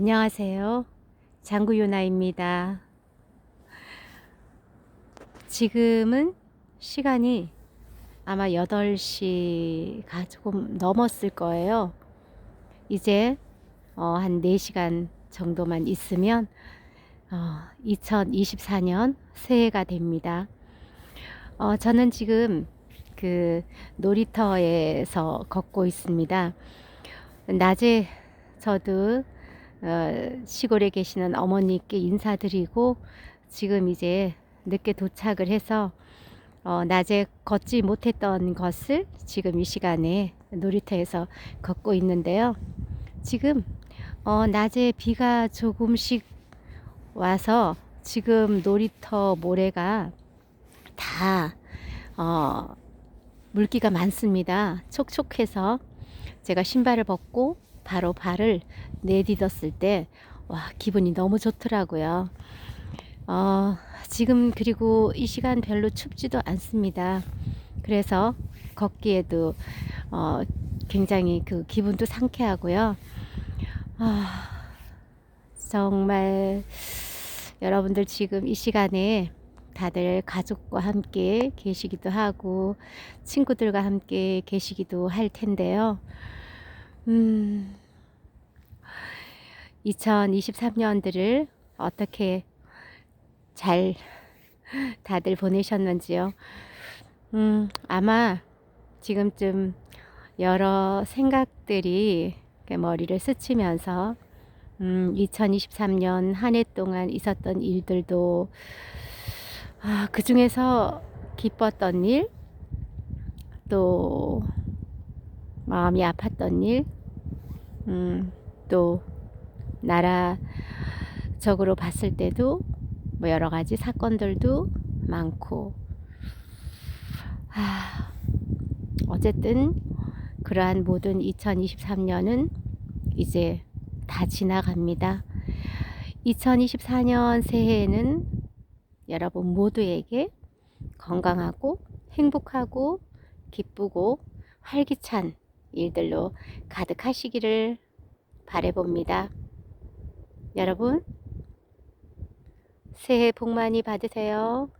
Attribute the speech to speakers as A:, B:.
A: 안녕하세요. 장구유나입니다. 지금은 시간이 아마 8시가 조금 넘었을 거예요. 이제 어, 한 4시간 정도만 있으면 어, 2024년 새해가 됩니다. 어, 저는 지금 그 놀이터에서 걷고 있습니다. 낮에 저도 어, 시골에 계시는 어머니께 인사드리고 지금 이제 늦게 도착을 해서 어, 낮에 걷지 못했던 것을 지금 이 시간에 놀이터에서 걷고 있는데요. 지금 어, 낮에 비가 조금씩 와서 지금 놀이터 모래가 다 어, 물기가 많습니다. 촉촉해서 제가 신발을 벗고 바로 발을 내딛었을 때, 와, 기분이 너무 좋더라고요. 어, 지금 그리고 이 시간 별로 춥지도 않습니다. 그래서 걷기에도 어, 굉장히 그 기분도 상쾌하고요. 아, 정말 여러분들 지금 이 시간에 다들 가족과 함께 계시기도 하고 친구들과 함께 계시기도 할 텐데요. 음, 2023년들을 어떻게 잘 다들 보내셨는지요? 음, 아마 지금쯤 여러 생각들이 머리를 스치면서 음, 2023년 한 해 동안 있었던 일들도 아, 그 중에서 기뻤던 일, 또 마음이 아팠던 일, 음, 또 나라적으로 봤을 때도 뭐 여러 가지 사건들도 많고, 아, 어쨌든 그러한 모든 2023년은 이제 다 지나갑니다. 2024년 새해에는 여러분 모두에게 건강하고 행복하고 기쁘고 활기찬 일들로 가득하시기를 바래봅니다. 여러분, 새해 복 많이 받으세요.